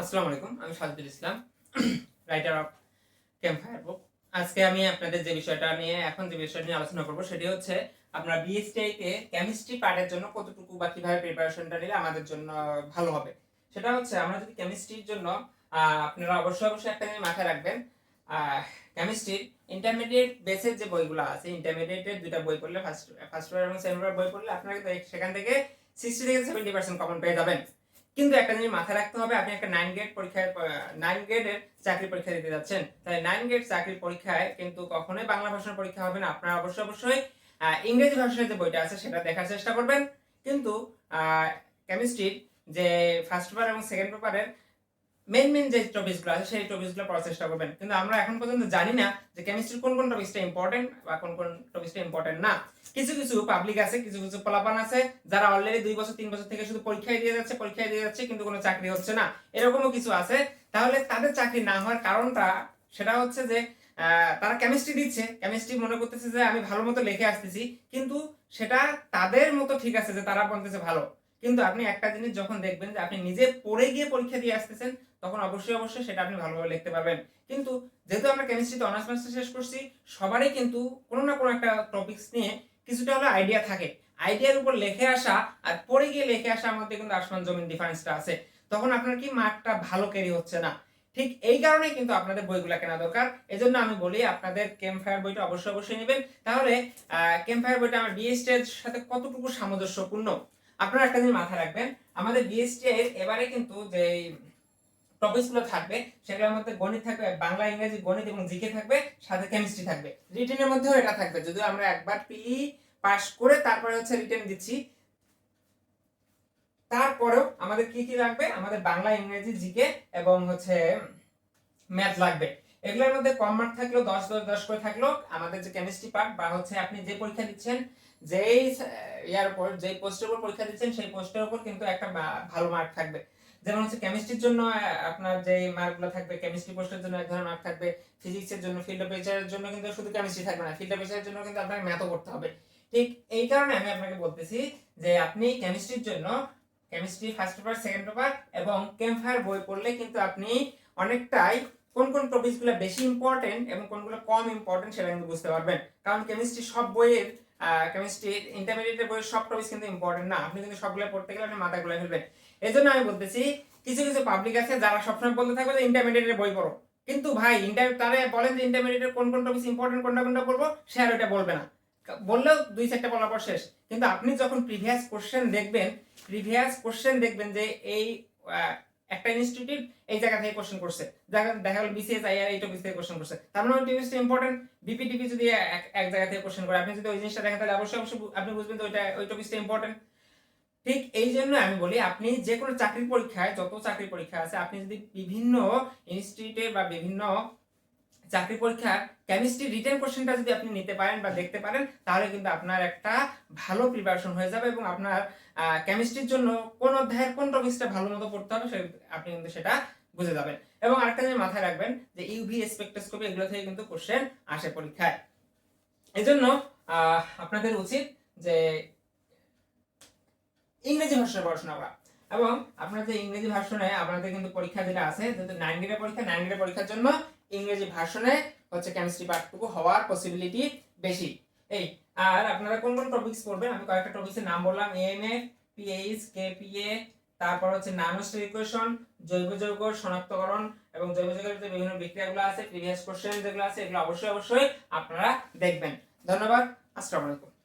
আসসালামু আলাইকুম, আমি Sajdul Islam writer of campfire book আজকে আমি আপনাদের যে বিষয়টা নিয়ে, এখন যে বিষয়টা নিয়ে আলোচনা করব, সেটি হচ্ছে আপনার বিএসটিআই তে কেমিস্ট্রি পার্টের জন্য কতটুকু বা কীভাবে প্রিপারেশনটা নিলে আমাদের জন্য ভালো হবে। সেটা হচ্ছে, আমরা যদি কেমিস্ট্রির জন্য আপনারা অবশ্যই অবশ্যই একটা জিনিস মাথায় রাখবেন কেমিস্ট্রির ইন্টারমিডিয়েট বেসের যে বইগুলো আছে ইন্টারমিডিয়েটের দুইটা বই পড়লে ফার্স্ট ফার্স্ট ইয়ার এবং সেকেন্ড ইয়ার বই পড়লে আপনারা সেখান থেকে সিক্সটি থেকে সেভেন্টি পার্সেন্ট কমন পেয়ে যাবেন। কিন্তু একটা জিনিস মাথায় রাখতে হবে, আপনি একটা নাইন গ্রেড পরীক্ষায় নাইন গ্রেডের চাকরি পরীক্ষা দিতে যাচ্ছেন। তাই নাইন গ্রেড চাকরির পরীক্ষায় কিন্তু কখনোই বাংলা ভাষার পরীক্ষা হবে না। আপনারা অবশ্যই অবশ্যই ইংরেজি ভাষার যে বইটা আছে সেটা দেখার চেষ্টা করবেন। কিন্তু কেমিস্ট্রির যে ফার্স্ট পেপার এবং সেকেন্ড পেপারের মেন মেন যে টপিকসগুলো আছে, সেই টপিকসগুলো পড়ার চেষ্টা করবেন। কিন্তু আমরা এখন পর্যন্ত জানি না যে কেমিস্ট্রির কোন কোন টপিকসটা ইম্পর্টেন্ট বা কোন কোন টপিকসটা ইম্পর্টেন্ট না। কিছু কিছু পাবলিক আছে, কিছু কিছু পোলাপান আছে, যারা অলরেডি দুই বছর, তিন বছর থেকে শুধু পরীক্ষায় দিয়ে যাচ্ছে, পরীক্ষায় দিয়ে যাচ্ছে, কিন্তু কোনো চাকরি হচ্ছে না। এরকমও কিছু আছে। তাহলে তাদের চাকরি না হওয়ার কারণটা সেটা হচ্ছে যে তারা কেমিস্ট্রি দিচ্ছে। কেমিস্ট্রি মনে করতেছে যে, আমি ভালো মতো লিখে আসতেছি, কিন্তু সেটা তাদের মতো ঠিক আছে যে তারা বলতেছে ভালো। কিন্তু আপনি একটা জিনিস যখন দেখবেন যে আপনি নিজে পড়ে গিয়ে পরীক্ষা দিয়ে আসতেছেন, তখন অবশ্যই অবশ্যই সেটা আপনি ভালোভাবে লিখতে পারবেন। কিন্তু যেহেতু আমরা কেমিস্ট্রিতে অনার্স মাস্টার শেষ করছি, সবারই কিন্তু কোনো না কোনো একটা টপিকস নিয়ে কিছুটা হলো আইডিয়া থাকে। আইডিয়ার উপর লিখে আসা আর পড়ে গিয়ে লিখে আসার মধ্যে কিন্তু আসমান জমিন ডিফারেন্সটা আছে। তখন আপনার কি মার্কটা ভালো ক্যারি হচ্ছে না? ঠিক এই কারণে কিন্তু আপনাদের বইগুলো কেনা দরকার। এজন্য আমি বলি, আপনাদের ক্যাম্প ফায়ার বইটা অবশ্যই অবশ্যই নেবেন। তাহলে ক্যাম্প ফায়ার বইটা আমার বিএসটি এর সাথে কতটুকু সামঞ্জস্যপূর্ণ? আপনারা একটা জিনিস মাথায় রাখবেন, আমাদের বিএসটি এর এবারে কিন্তু যে টপিকসগুলো থাকবে, সেগুলোর মধ্যে গণিত থাকবে, বাংলা, ইংরেজি, গণিত এবং জিকে থাকবে, সাথে কেমিস্ট্রি থাকবে। রিটেনের মধ্যেও এটা থাকবে, যদিও আমরা একবার পিই পাস করে তারপরে হচ্ছে রিটেন দিচ্ছি। তারপরেও আমাদের কি কি লাগবে? আমাদের বাংলা, ইংরেজি, জিকে এবং হচ্ছে ম্যাথ লাগবে। এগুলোর মধ্যে কম মার্ক থাকল দশ দশ দশ করে থাকল আমাদের যে কেমিস্ট্রি পার্ট বা হচ্ছে আপনি যে পরীক্ষা দিচ্ছেন, যেই ইয়ার উপর, যেই পোস্টের উপর পরীক্ষা দিচ্ছেন, সেই পোস্টের উপর কিন্তু একটা ভালো মার্ক থাকবে। যেমন হচ্ছে কেমিস্ট্রির জন্য আপনার যে মার্কগুলো থাকবে কেমিস্ট্রি পোস্টের জন্য এক ধরনের মার্ক থাকবে। ফিজিক্সের জন্য ফিল্ড অফ নেচারের জন্য কিন্তু শুধু কেমিস্ট্রি থাকবে না ফিল্ড অফ নেচারের জন্য কিন্তু আপনাকে ম্যাথও করতে হবে। ঠিক এই কারণে আমি আপনাকে বলতেছি যে আপনি কেমিস্ট্রির জন্য chemistry first paper second paper এবং ক্যাম্পফায়ার বই পড়লে কিন্তু আপনি অনেকটাই কোন কোন টপিকসগুলো বেশি ইম্পর্টেন্ট এবং কোনগুলো কম ইম্পর্টেন্ট সেটা কিন্তু বুঝতে পারবেন। কারণ কেমিস্ট্রি সব বইয়ের কেমিস্ট্রি ইন্টারমিডিয়েটের বইয়ের সব টপিকস কিন্তু ইম্পর্টেন্ট না। আপনি কিন্তু সবগুলো পড়তে গেলে আপনি মাথা গুলাই ফেলবেন। এই জন্য আমি বলতেছি, কিছু কিছু পাবলিক আছে যারা সবসময় বলতে থাকবে যে ইন্টারমিডিয়েটের বই পড়ো। কিন্তু ভাই ইন্টার তারে বলেন যে ইন্টারমিডিয়েটের কোন কোন টপিকস ইম্পর্টেন্ট কোনটা কোনটা পড়ব, সে আর ওটা বলবে না। বললেও দুই চারটা বলার পর শেষ। কিন্তু আপনি যখন প্রিভিয়াস কোশ্চেন দেখবেন প্রিভিয়াস কোশ্চেন দেখবেন যে এই একটা ইনস্টিটিউট এই জায়গা থেকে কোশ্চেন করছে। দেখা গেল বিসিএস আইআর এই টপিক থেকে কোশ্চেন করছে। তার মানে ওই টপিকসটা ইম্পর্টেন্ট বিপিটিপি যদি এক জায়গা থেকে কোশ্চেন করে, আপনি যদি ওই জিনিসটা দেখেন, তাহলে অবশ্যই অবশ্যই আপনি বুঝবেন যে ওইটা ওই টপিকসটা ইম্পর্টেন্ট ঠিক এই জন্য আমি বলি, আপনি যে কোনো চাকরির পরীক্ষায়, যত চাকরির পরীক্ষা আছে, আপনি যদি বিভিন্ন ইনস্টিটিউটে বা বিভিন্ন চাকরি পরীক্ষার কেমিস্ট্রি রিটেন কোশ্চেনটা যদি আপনি নিতে পারেন বা দেখতে পারেন, তাহলে কিন্তু আপনার একটা ভালো প্রিপারেশন হয়ে যাবে এবং আপনার কেমিস্ট্রির জন্য কোন অধ্যায়ের কোন টপিকসটা ভালো মতো পড়তে হবে সে, আপনি কিন্তু সেটা বুঝে যাবেন। এবং আরেকটা জিনিস মাথায় রাখবেন যে ইউভি স্পেকট্রোস্কোপি এগুলো থেকে কিন্তু কোশ্চেন আসে পরীক্ষায়। এই জন্য আপনাদের উচিত যে ইংরেজি ভাষায় পড়াশোনা করা। এবং আপনার যে ইংরেজি ভাষণে আপনাদের কিন্তু পরীক্ষা যেটা আছে, যেহেতু নাইন গ্রেডের পরীক্ষা নাইন গ্রেডের পরীক্ষার জন্য ইংরেজি ভাষণে হচ্ছে কেমিস্ট্রি পার্টটুকু হওয়ার পসিবিলিটি বেশি। এই, আর আপনারা কোন কোন টপিকস পড়বেন? আমি কয়েকটা টপিক্সের নাম বললাম। এএমএফ পিএইচ কেপিএ তারপর হচ্ছে নানোস্টার ইকুয়েশন জৈব যৌগ, শনাক্তকরণ এবং জৈব যৌগের যে বিভিন্ন বিক্রিয়াগুলো আছে প্রিভিয়াস কোশ্চেন যেগুলো আছে, এগুলো অবশ্যই অবশ্যই আপনারা দেখবেন। ধন্যবাদ। আসসালামু আলাইকুম।